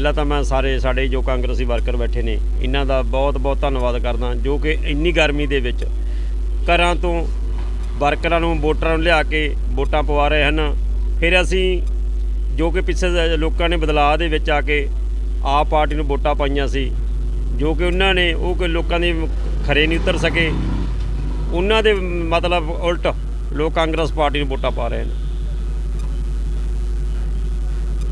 ਪਹਿਲਾਂ ਤਾਂ ਮੈਂ ਸਾਰੇ ਸਾਡੇ ਜੋ ਕਾਂਗਰਸੀ ਵਰਕਰ ਬੈਠੇ ਨੇ, ਇਹਨਾਂ ਦਾ ਬਹੁਤ ਬਹੁਤ ਧੰਨਵਾਦ ਕਰਦਾ, ਜੋ ਕਿ ਇੰਨੀ ਗਰਮੀ ਦੇ ਵਿੱਚ ਘਰਾਂ ਤੋਂ ਵਰਕਰਾਂ ਨੂੰ, ਵੋਟਰਾਂ ਨੂੰ ਲਿਆ ਕੇ ਵੋਟਾਂ ਪਵਾ ਰਹੇ ਹਨ। ਫਿਰ ਅਸੀਂ ਜੋ ਕਿ ਪਿੱਛੇ ਲੋਕਾਂ ਨੇ ਬਦਲਾਅ ਦੇ ਵਿੱਚ ਆ ਕੇ ਆਪ ਪਾਰਟੀ ਨੂੰ ਵੋਟਾਂ ਪਾਈਆਂ ਸੀ, ਜੋ ਕਿ ਉਹਨਾਂ ਨੇ, ਉਹ ਕੋਈ ਲੋਕਾਂ ਦੇ ਖਰੇ ਨਹੀਂ ਉਤਰ ਸਕੇ। ਉਹਨਾਂ ਦੇ ਮਤਲਬ ਉਲਟ ਲੋਕ ਕਾਂਗਰਸ ਪਾਰਟੀ ਨੂੰ ਵੋਟਾਂ ਪਾ ਰਹੇ ਨੇ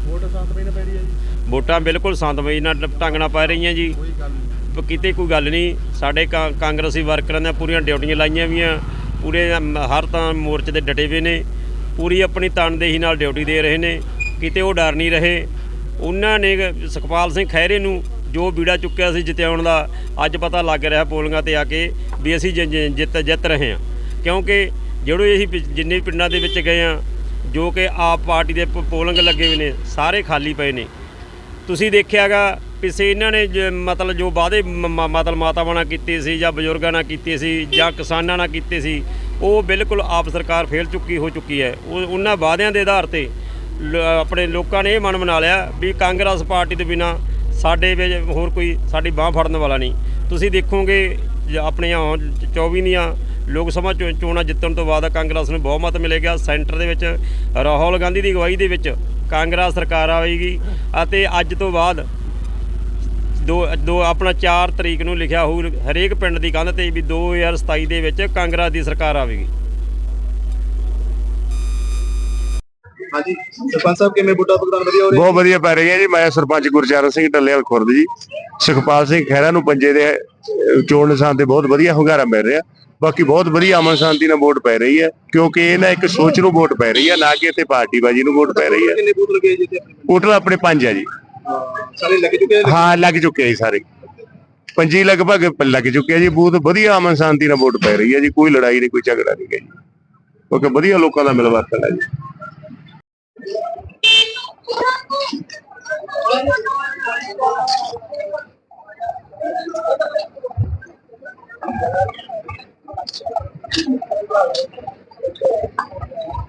ਵੋਟ ਸ਼ਾਂਤਮਈ ਨਾਲ ਪੈਣੀ ਹੈ ਜੀ। ਵੋਟਾਂ ਬਿਲਕੁਲ ਸੰਤਮਈ ਨਾਲ ਢੰਗ ਨਾਲ ਪੈ ਰਹੀਆਂ ਜੀ। ਕੋਈ ਗੱਲ ਨਹੀਂ। ਪ- ਕਿਤੇ ਕੋਈ ਗੱਲ ਨਹੀਂ। ਸਾਡੇ ਕਾਂਗਰਸੀ ਵਰਕਰਾਂ ਨੇ ਪੂਰੀਆਂ ਡਿਊਟੀਆਂ ਲਾਈਆਂ ਵੀਆਂ। ਪੂਰੇ ਹਰ ਤਾਂ ਮੋਰਚੇ ਤੇ ਡਟੇ ਹੋਏ ਨੇ। ਪੂਰੀ ਆਪਣੀ ਤਨਦੇਹੀ ਨਾਲ ਡਿਊਟੀ ਦੇ ਰਹੇ ਨੇ। ਕਿਤੇ ਉਹ ਡਰ ਨਹੀਂ ਰਹੇ। ਉਹਨਾਂ ਨੇ ਸੁਖਪਾਲ ਸਿੰਘ ਖਹਿਰੇ ਨੂੰ ਜੋ ਬੀੜਾ ਚੁੱਕਿਆ ਸੀ ਜਿਤਾਉਣ ਦਾ ਅੱਜ ਪਤਾ ਲੱਗ ਰਿਹਾ ਪੋਲਿੰਗਾਂ ਤੇ ਆ ਕੇ ਵੀ ਅਸੀਂ ਜਿੱਤ ਜਿੱਤ ਰਹੇ ਹਾਂ। ਕਿਉਂਕਿ ਜਿਹੜੇ ਅਸੀਂ ਪਿ- ਜਿੰਨੇ ਪਿੰਡਾਂ ਦੇ ਵਿੱਚ ਗਏ ਆ ਜੋ ਕਿ ਆਪ ਪਾਰਟੀ ਦੇ ਪ- ਪੋਲਿੰਗ ਲੱਗੇ ਹੋਏ ਨੇ, ਸਾਰੇ ਖਾਲੀ ਪਏ ਨੇ। ਤੁਸੀਂ ਦੇਖਿਆਗਾ ਪਿਛੇ ਇਹਨਾਂ ਨੇ ਜ- ਮਤਲਬ ਜੋ ਵਾਅਦੇ ਮ- ਮਤਲਬ ਮਾਤਾਵਾਂ ਨਾਲ ਕੀਤੇ ਸੀ ਜਾਂ ਬਜ਼ੁਰਗਾਂ ਨਾਲ ਕੀਤੇ ਸੀ ਜਾਂ ਕਿਸਾਨਾਂ ਨਾਲ ਕੀਤੇ ਸੀ, ਉਹ ਬਿਲਕੁਲ ਆਪ ਸਰਕਾਰ ਫੇਲ ਚੁੱਕੀ ਹੋ ਚੁੱਕੀ ਹੈ। ਉਹ, ਉਹਨਾਂ ਵਾਅਦਿਆਂ ਦੇ ਆਧਾਰ ਤੇ ਲ- ਆਪਣੇ ਲੋਕਾਂ ਨੇ ਇਹ ਮਨ ਬਣਾ ਲਿਆ ਵੀ ਕਾਂਗਰਸ ਪਾਰਟੀ ਤੋਂ ਬਿਨਾ ਸਾਡੇ ਵਿੱਚ ਹੋਰ ਕੋਈ ਸਾਡੀ ਬਾਹ ਫੜਨ ਵਾਲਾ ਨਹੀਂ। ਤੁਸੀਂ ਦੇਖੋਗੇ ਜ- ਆਪਣੀਆਂ ਹੁਣ 24 ਦੀਆਂ ਲੋਕ ਸਭਾ ਚੋ- ਚੋਣਾਂ ਜਿੱਤਣ ਤੋਂ ਬਾਅਦ ਕਾਂਗਰਸ ਨੂੰ ਬਹੁਮਤ ਮਿਲੇਗਾ। ਸੈਂਟਰ ਦੇ ਵਿੱਚ ਰਾਹੁਲ ਗਾਂਧੀ ਦੀ ਅਗਵਾਈ ਦੇ ਵਿੱਚ ਕਾਂਗਰਸ ਸਰਕਾਰ ਆਵੇਗੀ ਅਤੇ ਅੱਜ ਤੋਂ ਬਾਅਦ ਦੋ ਦੋ ਆਪਣਾ 4 ਤਰੀਕ ਨੂੰ ਲਿਖਿਆ ਹੋਊ ਹਰੇਕ ਪਿੰਡ ਦੀ ਕੰਧ ਤੇ ਵੀ 2027 ਦੇ ਵਿੱਚ ਕਾਂਗਰਸ ਦੀ ਸਰਕਾਰ ਆਵੇਗੀ। ਹਾਂਜੀ ਸਰਪੰਚ ਸਾਹਿਬ ਕਿਵੇਂ ਵੋਟਾਂ ਭੁਗਤਾਨ ਵਧੀਆ ਹੋ ਰਿਹਾ? ਬਹੁਤ ਵਧੀਆ ਪੈ ਰਹੀ ਹੈ ਜੀ। ਮੈਂ ਸਰਪੰਚ ਗੁਰਚਰਨ ਸਿੰਘ ਢੱਲੇਵਾਲ ਖੁਰਦ ਜੀ। ਸੁਖਪਾਲ ਸਿੰਘ ਖਹਿਰਾ ਨੂੰ ਪੰਜੇ ਦੇ ਚੋਣ ਨਿਸ਼ਾਨ ਤੇ ਬਹੁਤ ਵਧੀਆ ਹੁੰਗਾਰਾ ਮਿਲ ਰਿਹਾ। ਬਾਕੀ ਬਹੁਤ ਵਧੀਆ ਅਮਨ ਸ਼ਾਂਤੀ ਨਾਲ ਵੋਟ ਪੈ ਰਹੀ ਹੈ ਕਿਉਂਕਿ ਇਹ ਨਾ ਇੱਕ ਸੋਚ ਨੂੰ ਵੋਟ ਪੈ ਰਹੀ ਹੈ ਨਾ ਕਿ ਇੱਥੇ ਪਾਰਟੀਬਾਜ਼ੀ ਨੂੰ ਵੋਟ ਪੈ ਰਹੀ ਹੈ। ਕਿੰਨੇ ਬੂਥ ਲੱਗੇ ਜੀ ਇੱਥੇ ਆਪਣੇ ਪਿੰਡ? ਟੋਟਲ ਆਪਣੇ ਪੰਜ ਹੈ ਜੀ। ਸਾਰੇ ਲੱਗ ਚੁੱਕੇ ਨੇ ਹਾਂ ਲੱਗ ਚੁੱਕੇ ਜੀ ਸਾਰੇ। ਪੰਜੀ ਲਗਭਗ ਲੱਗ ਚੁੱਕੇ ਆ ਜੀ ਬਹੁਤ ਵਧੀਆ ਅਮਨ ਸ਼ਾਂਤੀ ਨਾਲ ਵੋਟ ਪੈ ਰਹੀ ਹੈ ਜੀ ਕੋਈ ਲੜਾਈ ਨਹੀਂ ਕੋਈ ਝਗੜਾ ਨਹੀਂ ਹੈ ਜੀ। ਕਿਉਂਕਿ ਵਧੀਆ ਲੋਕਾਂ ਦਾ ਮਿਲਵਰਤਨ ਹੈ ਜੀ।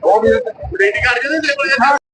ਉਹ ਵੀ ਰੇਡੀ ਕਰ ਜਦੇ